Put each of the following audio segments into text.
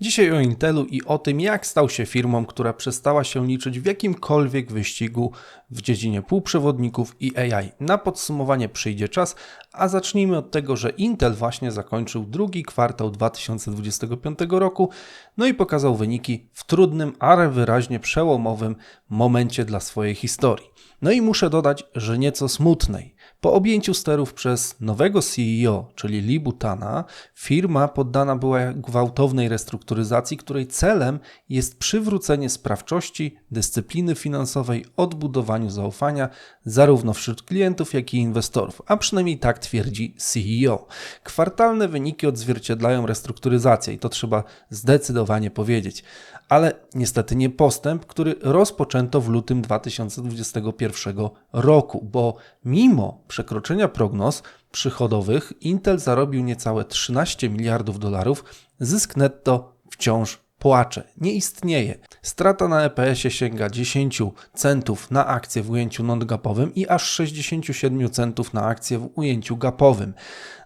Dzisiaj o Intelu i o tym, jak stał się firmą, która przestała się liczyć w jakimkolwiek wyścigu w dziedzinie półprzewodników i AI. Na podsumowanie przyjdzie czas, a zacznijmy od tego, że Intel właśnie zakończył drugi kwartał 2025 roku, no i pokazał wyniki w trudnym, ale wyraźnie przełomowym momencie dla swojej historii. No i muszę dodać, że nieco smutnej. Po objęciu sterów przez nowego CEO, czyli Lee Butana, firma poddana była gwałtownej restrukturyzacji, której celem jest przywrócenie sprawczości, dyscypliny finansowej, odbudowaniu zaufania zarówno wśród klientów, jak i inwestorów, a przynajmniej tak twierdzi CEO. Kwartalne wyniki odzwierciedlają restrukturyzację i to trzeba zdecydowanie powiedzieć ale niestety nie postęp, który rozpoczęto w lutym 2021 roku, bo mimo przekroczenia prognoz przychodowych Intel zarobił niecałe 13 miliardów dolarów, zysk netto wciąż płacze, nie istnieje. Strata na EPS-ie sięga 10 centów na akcję w ujęciu non-gapowym i aż 67 centów na akcję w ujęciu gapowym.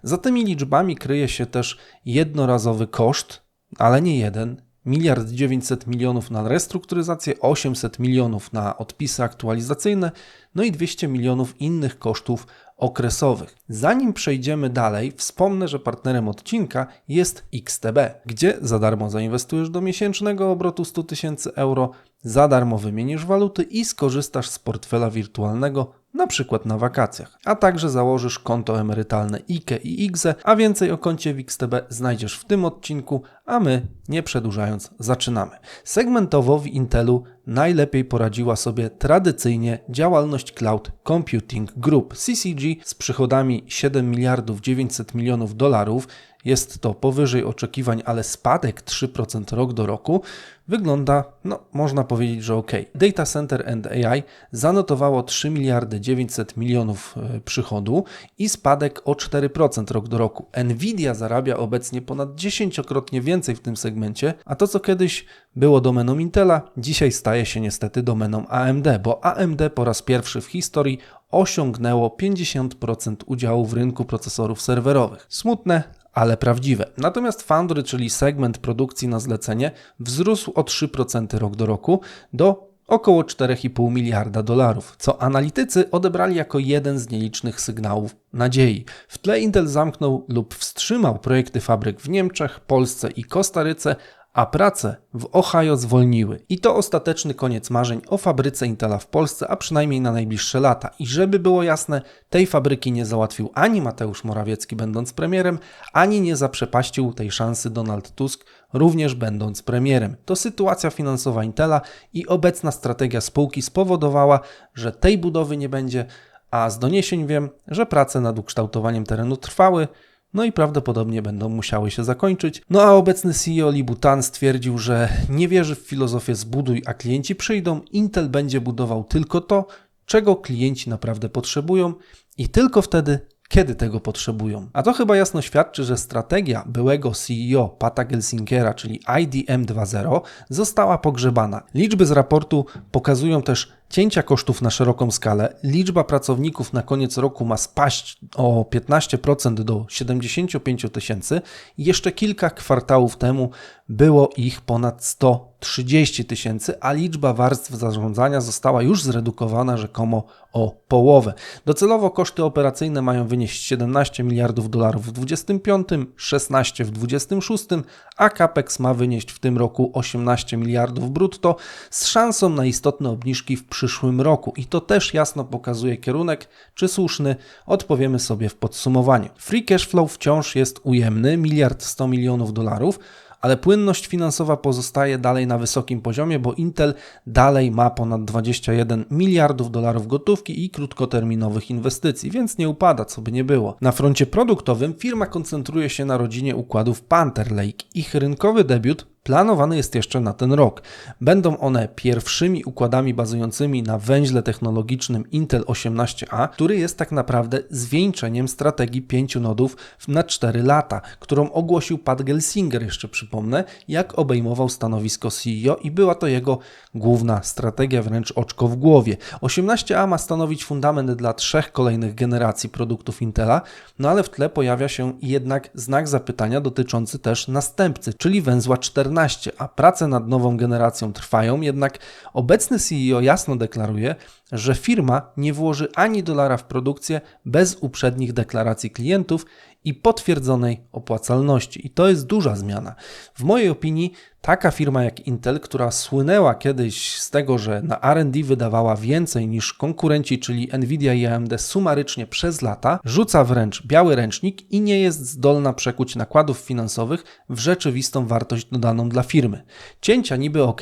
Za tymi liczbami kryje się też jednorazowy koszt, ale nie jeden, miliard 900 milionów na restrukturyzację, 800 milionów na odpisy aktualizacyjne, no i 200 milionów innych kosztów okresowych. Zanim przejdziemy dalej, wspomnę, że partnerem odcinka jest XTB, gdzie za darmo zainwestujesz do miesięcznego obrotu 100 tysięcy euro, za darmo wymienisz waluty i skorzystasz z portfela wirtualnego na przykład na wakacjach, a także założysz konto emerytalne IKE i IGZE, a więcej o koncie w XTB znajdziesz w tym odcinku, a my, nie przedłużając, zaczynamy. Segmentowo w Intelu najlepiej poradziła sobie tradycyjnie działalność Cloud Computing Group CCG z przychodami 7 miliardów 900 milionów dolarów. Jest to powyżej oczekiwań, ale spadek 3% rok do roku wygląda, no można powiedzieć, że ok. Data Center and AI zanotowało 3 miliardy 900 milionów e, przychodu i spadek o 4% rok do roku. Nvidia zarabia obecnie ponad 10-krotnie więcej w tym segmencie, a to co kiedyś było domeną Intela, dzisiaj staje się niestety domeną AMD, bo AMD po raz pierwszy w historii osiągnęło 50% udziału w rynku procesorów serwerowych. Smutne, ale prawdziwe. Natomiast Foundry, czyli segment produkcji na zlecenie, wzrósł o 3% rok do roku do około 4,5 miliarda dolarów, co analitycy odebrali jako jeden z nielicznych sygnałów nadziei. W tle Intel zamknął lub wstrzymał projekty fabryk w Niemczech, Polsce i Kostaryce, a prace w Ohio zwolniły. I to ostateczny koniec marzeń o fabryce Intela w Polsce, a przynajmniej na najbliższe lata. I żeby było jasne, tej fabryki nie załatwił ani Mateusz Morawiecki będąc premierem, ani nie zaprzepaścił tej szansy Donald Tusk, również będąc premierem. To sytuacja finansowa Intela i obecna strategia spółki spowodowała, że tej budowy nie będzie, a z doniesień wiem, że prace nad ukształtowaniem terenu trwały, no i prawdopodobnie będą musiały się zakończyć. No a obecny CEO Libutan stwierdził, że nie wierzy w filozofię zbuduj, a klienci przyjdą. Intel będzie budował tylko to, czego klienci naprawdę potrzebują i tylko wtedy kiedy tego potrzebują. A to chyba jasno świadczy, że strategia byłego CEO Pata Gelsinkera, czyli IDM 2.0, została pogrzebana. Liczby z raportu pokazują też cięcia kosztów na szeroką skalę, liczba pracowników na koniec roku ma spaść o 15% do 75 tysięcy. Jeszcze kilka kwartałów temu było ich ponad 130 tysięcy, a liczba warstw zarządzania została już zredukowana rzekomo o połowę. Docelowo koszty operacyjne mają wynieść 17 miliardów dolarów w 2025, 16 w 2026, a capex ma wynieść w tym roku 18 miliardów brutto z szansą na istotne obniżki w przyszłym roku. I to też jasno pokazuje kierunek, czy słuszny, odpowiemy sobie w podsumowaniu. Free cash flow wciąż jest ujemny, miliard 100 milionów dolarów, ale płynność finansowa pozostaje dalej na wysokim poziomie, bo Intel dalej ma ponad 21 miliardów dolarów gotówki i krótkoterminowych inwestycji, więc nie upada, co by nie było. Na froncie produktowym firma koncentruje się na rodzinie układów Panther Lake. Ich rynkowy debiut planowany jest jeszcze na ten rok. Będą one pierwszymi układami bazującymi na węźle technologicznym Intel 18A, który jest tak naprawdę zwieńczeniem strategii 5 nodów na 4 lata, którą ogłosił Pat Gelsinger, jeszcze przypomnę, jak obejmował stanowisko CEO i była to jego główna strategia, wręcz oczko w głowie. 18A ma stanowić fundament dla trzech kolejnych generacji produktów Intela, no ale w tle pojawia się jednak znak zapytania dotyczący też następcy, czyli węzła 14 14, a prace nad nową generacją trwają, jednak obecny CEO jasno deklaruje, że firma nie włoży ani dolara w produkcję bez uprzednich deklaracji klientów i potwierdzonej opłacalności. I to jest duża zmiana. W mojej opinii taka firma jak Intel, która słynęła kiedyś z tego, że na R&D wydawała więcej niż konkurenci, czyli Nvidia i AMD sumarycznie przez lata, rzuca wręcz biały ręcznik i nie jest zdolna przekuć nakładów finansowych w rzeczywistą wartość dodaną dla firmy. Cięcia niby ok,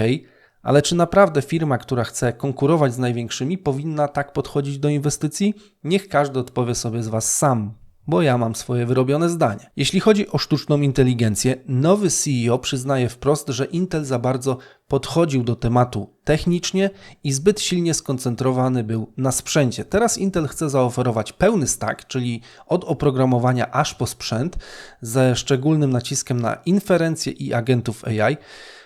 ale czy naprawdę firma, która chce konkurować z największymi, powinna tak podchodzić do inwestycji? Niech każdy odpowie sobie z Was sam bo ja mam swoje wyrobione zdanie. Jeśli chodzi o sztuczną inteligencję, nowy CEO przyznaje wprost, że Intel za bardzo podchodził do tematu technicznie i zbyt silnie skoncentrowany był na sprzęcie. Teraz Intel chce zaoferować pełny stack, czyli od oprogramowania aż po sprzęt, ze szczególnym naciskiem na inferencję i agentów AI.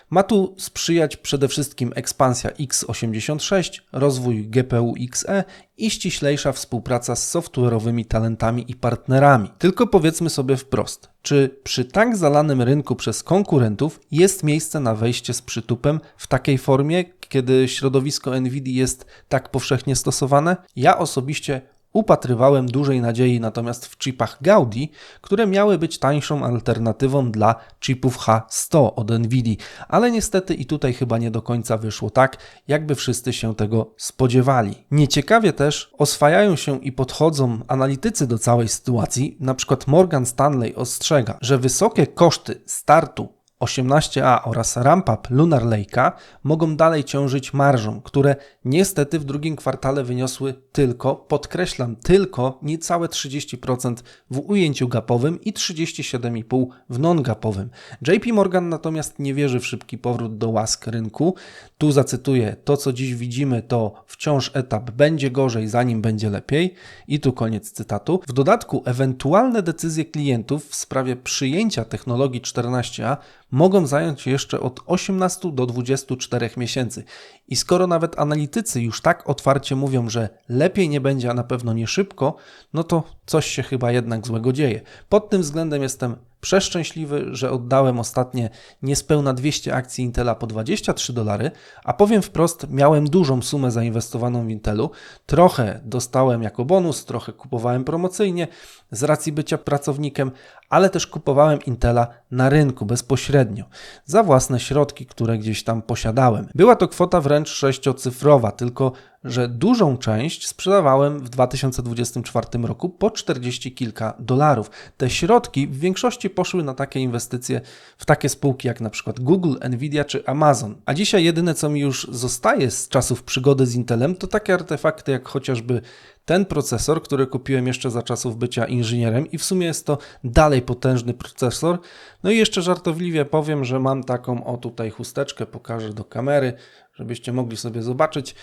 Ma tu sprzyjać przede wszystkim ekspansja x86, rozwój GPU XE i ściślejsza współpraca z software'owymi talentami i partnerami. Tylko powiedzmy sobie wprost, czy przy tak zalanym rynku przez konkurentów jest miejsce na wejście z przytupem w takiej formie, kiedy środowisko Nvidia jest tak powszechnie stosowane? Ja osobiście Upatrywałem dużej nadziei natomiast w chipach Gaudi, które miały być tańszą alternatywą dla chipów H100 od Nvidia, ale niestety i tutaj chyba nie do końca wyszło tak, jakby wszyscy się tego spodziewali. Nieciekawie też oswajają się i podchodzą analitycy do całej sytuacji, na przykład Morgan Stanley ostrzega, że wysokie koszty startu 18A oraz ramp-up Lunar Lake'a mogą dalej ciążyć marżą, które niestety w drugim kwartale wyniosły tylko, podkreślam, tylko niecałe 30% w ujęciu gapowym i 37,5% w non-gapowym. JP Morgan natomiast nie wierzy w szybki powrót do łask rynku. Tu zacytuję, to co dziś widzimy to wciąż etap będzie gorzej, zanim będzie lepiej. I tu koniec cytatu. W dodatku ewentualne decyzje klientów w sprawie przyjęcia technologii 14A mogą zająć jeszcze od 18 do 24 miesięcy. I skoro nawet analitycy już tak otwarcie mówią, że lepiej nie będzie, a na pewno nie szybko, no to coś się chyba jednak złego dzieje. Pod tym względem jestem przeszczęśliwy, że oddałem ostatnie niespełna 200 akcji Intela po 23 dolary, a powiem wprost, miałem dużą sumę zainwestowaną w Intelu. Trochę dostałem jako bonus, trochę kupowałem promocyjnie z racji bycia pracownikiem, ale też kupowałem Intela na rynku bezpośrednio za własne środki, które gdzieś tam posiadałem. Była to kwota wręcz sześciocyfrowa, tylko że dużą część sprzedawałem w 2024 roku po 40 kilka dolarów. Te środki w większości poszły na takie inwestycje w takie spółki jak na przykład Google, Nvidia czy Amazon. A dzisiaj jedyne co mi już zostaje z czasów przygody z Intelem to takie artefakty jak chociażby ten procesor, który kupiłem jeszcze za czasów bycia inżynierem i w sumie jest to dalej potężny procesor. No i jeszcze żartobliwie powiem, że mam taką o tutaj chusteczkę, pokażę do kamery, żebyście mogli sobie zobaczyć.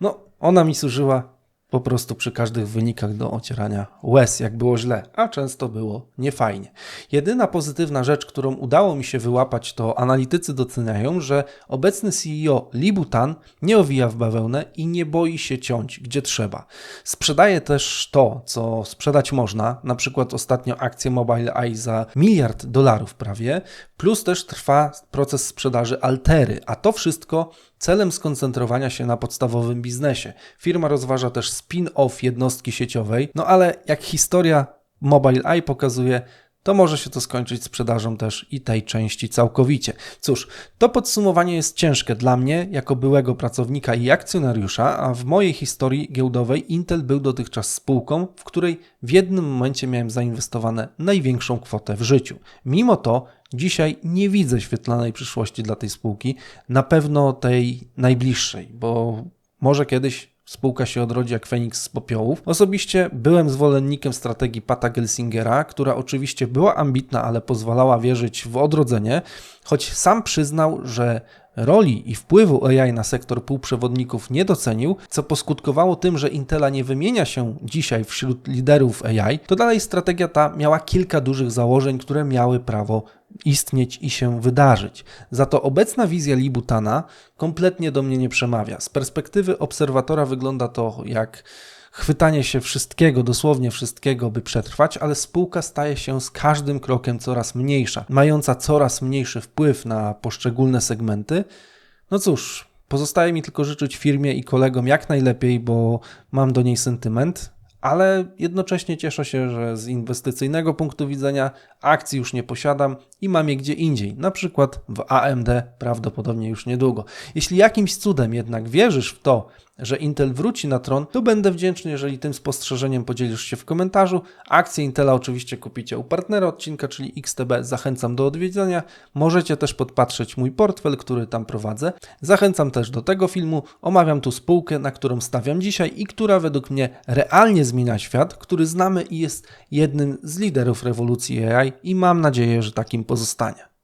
No, ona mi służyła po prostu przy każdych wynikach do ocierania łez, jak było źle, a często było niefajnie. Jedyna pozytywna rzecz, którą udało mi się wyłapać, to analitycy doceniają, że obecny CEO Libutan nie owija w bawełnę i nie boi się ciąć, gdzie trzeba. Sprzedaje też to, co sprzedać można, na przykład ostatnio akcję Mobile Eye za miliard dolarów prawie, plus też trwa proces sprzedaży Altery, a to wszystko celem skoncentrowania się na podstawowym biznesie. Firma rozważa też spin-off jednostki sieciowej, no ale jak historia Mobile Eye pokazuje, to może się to skończyć sprzedażą też i tej części całkowicie. Cóż, to podsumowanie jest ciężkie dla mnie, jako byłego pracownika i akcjonariusza, a w mojej historii giełdowej Intel był dotychczas spółką, w której w jednym momencie miałem zainwestowane największą kwotę w życiu. Mimo to dzisiaj nie widzę świetlanej przyszłości dla tej spółki, na pewno tej najbliższej, bo może kiedyś Spółka się odrodzi jak Feniks z popiołów. Osobiście byłem zwolennikiem strategii Pata Gelsingera, która oczywiście była ambitna, ale pozwalała wierzyć w odrodzenie, choć sam przyznał, że roli i wpływu AI na sektor półprzewodników nie docenił, co poskutkowało tym, że Intela nie wymienia się dzisiaj wśród liderów AI, to dalej strategia ta miała kilka dużych założeń, które miały prawo istnieć i się wydarzyć. Za to obecna wizja Libutana kompletnie do mnie nie przemawia. Z perspektywy obserwatora wygląda to jak chwytanie się wszystkiego, dosłownie wszystkiego, by przetrwać, ale spółka staje się z każdym krokiem coraz mniejsza, mająca coraz mniejszy wpływ na poszczególne segmenty. No cóż, pozostaje mi tylko życzyć firmie i kolegom jak najlepiej, bo mam do niej sentyment, ale jednocześnie cieszę się, że z inwestycyjnego punktu widzenia akcji już nie posiadam i mam je gdzie indziej, na przykład w AMD prawdopodobnie już niedługo. Jeśli jakimś cudem jednak wierzysz w to, że Intel wróci na tron, to będę wdzięczny, jeżeli tym spostrzeżeniem podzielisz się w komentarzu. Akcje Intela oczywiście kupicie u partnera odcinka, czyli XTB. Zachęcam do odwiedzenia. Możecie też podpatrzeć mój portfel, który tam prowadzę. Zachęcam też do tego filmu. Omawiam tu spółkę, na którą stawiam dzisiaj i która według mnie realnie zmienia świat, który znamy i jest jednym z liderów rewolucji AI i mam nadzieję, że takim pozostanie.